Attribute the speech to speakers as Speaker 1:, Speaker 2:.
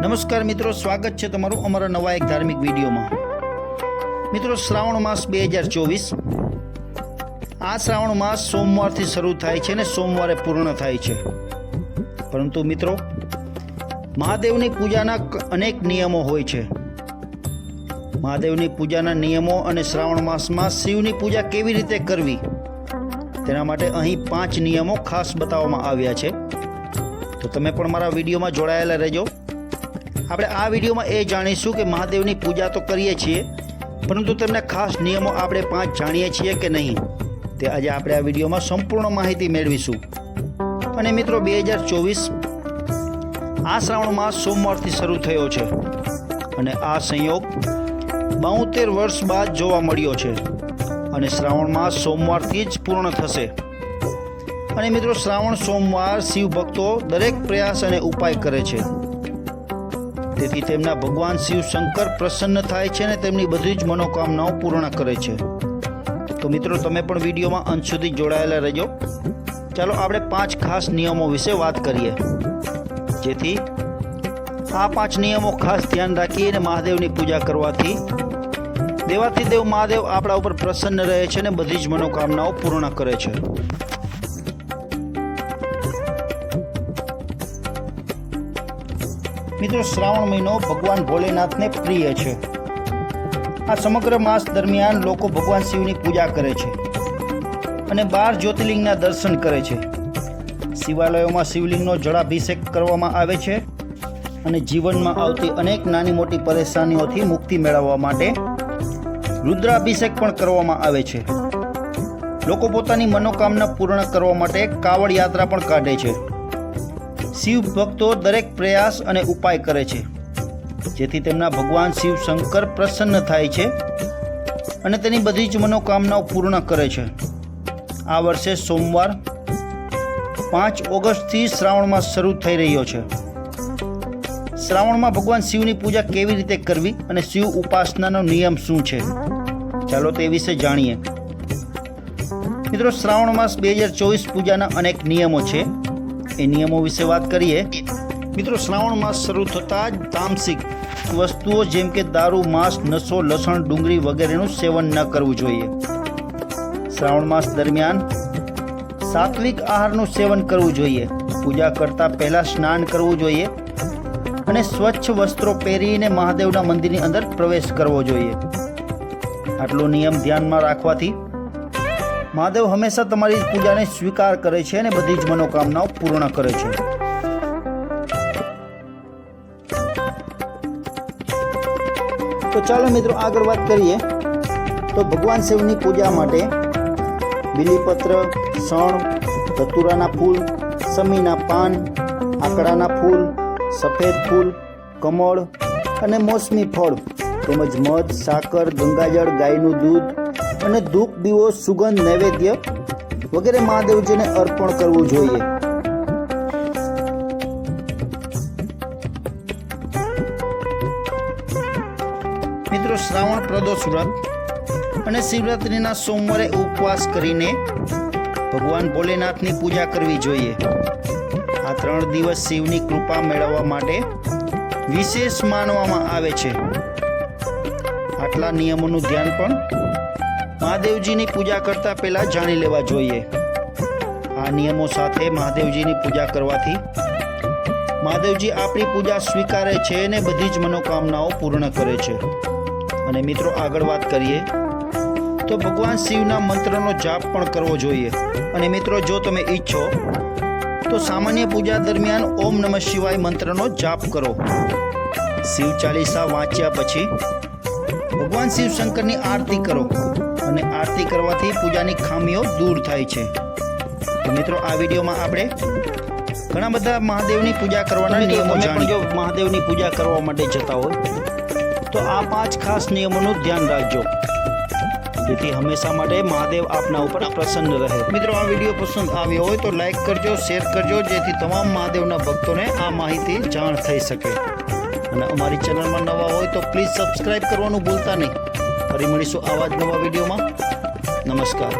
Speaker 1: નમસ્કાર મિત્રો, સ્વાગત છે તમારું અમારા નવા એક ધાર્મિક વિડીયોમાં. મિત્રો, શ્રાવણ માસ બે હજાર ચોવીસ. આ શ્રાવણ માસ સોમવારથી શરૂ થાય છે અને સોમવારે પૂર્ણ થાય છે. પરંતુ મિત્રો, મહાદેવની પૂજાના અનેક નિયમો હોય છે. મહાદેવની પૂજાના નિયમો અને શ્રાવણ માસમાં શિવની પૂજા કેવી રીતે કરવી? તેના માટે અહીં પાંચ નિયમો ખાસ બતાવવામાં આવ્યા છે. તો તમે પણ મારા વિડીયોમાં જોડાયેલા રહેજો. આપણે આ વિડીયોમાં એ જાણીશું કે મહાદેવની પૂજા તો કરીએ છીએ, પરંતુ તેમના ખાસ નિયમો આપણે પાંચ જાણીએ છીએ કે નહીં. તે આજે આપણે આ વિડીયોમાં સંપૂર્ણ માહિતી મેળવીશું. અને મિત્રો, બે હજાર ચોવીસ આ શ્રાવણ માસ સોમવારથી શરૂ થયો છે. અને આ સંયોગ બોતેર વર્ષ બાદ જોવા મળ્યો છે. અને શ્રાવણ માસ સોમવારથી જ પૂર્ણ થશે. અને મિત્રો, શ્રાવણ સોમવાર શિવ ભક્તો દરેક પ્રયાસ અને ઉપાય કરે છે. તેથી તેમના ભગવાન શિવ શંકર પ્રસન્ન થાય છે અને તેમની બધી જ મનોકામનાઓ પૂર્ણ કરે છે. તો મિત્રો, તમે પણ વિડીયોમાં અંત સુધી જોડાયેલા રહેજો. ચાલો આપણે પાંચ ખાસ નિયમો વિશે વાત કરીએ. જેથી આ પાંચ નિયમો ખાસ ધ્યાન રાખી અને મહાદેવની પૂજા કરવાથી દેવાથી દેવ મહાદેવ આપણા ઉપર પ્રસન્ન રહે છે અને બધી જ મનોકામનાઓ પૂર્ણ કરે છે. મિત્રો, શ્રાવણ મહિનો ભગવાન ભોલેનાથને પ્રિય છે. આ સમગ્ર માસ દરમિયાન લોકો ભગવાન શિવની પૂજા કરે છે અને બાર જ્યોતિર્લિંગના દર્શન કરે છે. શિવાલયોમાં શિવલિંગનો જળાભિષેક કરવામાં આવે છે અને જીવનમાં આવતી અનેક નાની મોટી પરેશાનીઓથી મુક્તિ મેળવવા માટે રુદ્રાભિષેક પણ કરવામાં આવે છે. લોકો પોતાની મનોકામના પૂર્ણ કરવા માટે કાવડ યાત્રા પણ કાઢે છે. શિવ ભક્તો દરેક પ્રયાસ અને ઉપાય કરે છે. જેથી તેમના ભગવાન શિવ શંકર પ્રસન્ન થાય છે અને તેની બધી જ મનોકામનાઓ પૂર્ણ કરે છે. આ વર્ષે સોમવાર પાંચ ઓગસ્ટથી શ્રાવણ માસ શરૂ થઈ રહ્યો છે. શ્રાવણમાં ભગવાન શિવની પૂજા કેવી રીતે કરવી અને શિવ ઉપાસનાનો નિયમ શું છે? ચાલો તે વિશે જાણીએ. મિત્રો, શ્રાવણ માસ બે હજાર ચોવીસ પૂજાના અનેક નિયમો છે. એ નિયમો વિશે વાત કરીએ. મિત્રો, શ્રાવણ માસ શરૂ થતાં જ તામસિક વસ્તુઓ જેમ કે દારૂ, માંસ, નસો, લસણ, ડુંગળી વગેરેનું સેવન ન કરવું જોઈએ. શ્રાવણ માસ દરમિયાન સાત્વિક આહારનું સેવન કરવું જોઈએ. પૂજા કરતા પહેલા સ્નાન કરવું જોઈએ અને સ્વચ્છ વસ્ત્રો પહેરીને મહાદેવના મંદિરની અંદર પ્રવેશ કરવો જોઈએ. આટલો નિયમ ધ્યાનમાં રાખવાથી મહાદેવ હંમેશા તમારી પૂજાને સ્વીકાર કરે છે અને બધી જ મનોકામનાઓ પૂર્ણ કરે છે. તો ચાલો મિત્રો આગળ વાત કરીએ. તો ભગવાન શિવની પૂજા માટે બીલીપત્ર સણ ધતુરાના ફૂલ, સમીના પાન, આકડાના ફૂલ, સફેદ ફૂલ, કમળ અને મોસમી ફળ તેમજ મધ, સાકર, ગંગાજળ, ગાયનું દૂધ અને ધૂપ દીવો, સુગંધ, નૈવેદ્ય વગેરે મહાદેવજીને અર્પણ કરવું જોઈએ. મિત્રો, શ્રાવણ પ્રદોષ વ્રત અને શિવરાત્રિના સોમવારે ઉપવાસ કરીને ભગવાન ભોલેનાથની પૂજા કરવી જોઈએ. આ ત્રણ દિવસ શિવની કૃપા મેળવવા માટે વિશેષ માનવામાં આવે છે. આટલા નિયમોનું ધ્યાન પણ મહાદેવજીની પૂજા કરતા પહેલા જાણી લેવા જોઈએ. આ નિયમો સાથે મહાદેવજીની પૂજા કરવાથી મહાદેવજી આપણી પૂજા સ્વીકારે છે અને બધી જ મનોકામનાઓ પૂર્ણ કરે છે. અને મિત્રો આગળ વાત કરીએ, તો ભગવાન શિવના મંત્રનો જાપ પણ કરવો જોઈએ. અને મિત્રો જો તમે ઈચ્છો, તો સામાન્ય પૂજા દરમિયાન ઓમ નમઃ શિવાય મંત્રનો જાપ કરો. શિવ ચાલીસા વાંચ્યા પછી ભગવાન શિવ શંકરની આરતી કરો. અને આરતી કરવાથી પૂજાની ખામીઓ દૂર થાય છે. તો મિત્રો આ વિડીયોમાં આપણે ઘણા બધા મહાદેવની પૂજા કરવાના નિયમો જાણી જો મહાદેવની પૂજા કરવા માટે જતા હોય તો આ પાંચ ખાસ નિયમોનું ધ્યાન રાખજો. જેથી હંમેશા માટે મહાદેવ આપના ઉપર પ્રસન્ન રહે. મિત્રો આ વીડિયો પસંદ આવ્યો હોય તો લાઈક કરજો શેર કરજો જેથી તમામ મહાદેવના ભક્તોને આ માહિતી જાણ થઈ શકે. અને અમારી ચેનલમાં નવા હોય તો પ્લીઝ સબસ્ક્રાઈબ કરવાનું ભૂલતા નહીં. ફરી મળીશું આવા જ નવા વિડીયોમાં. નમસ્કાર.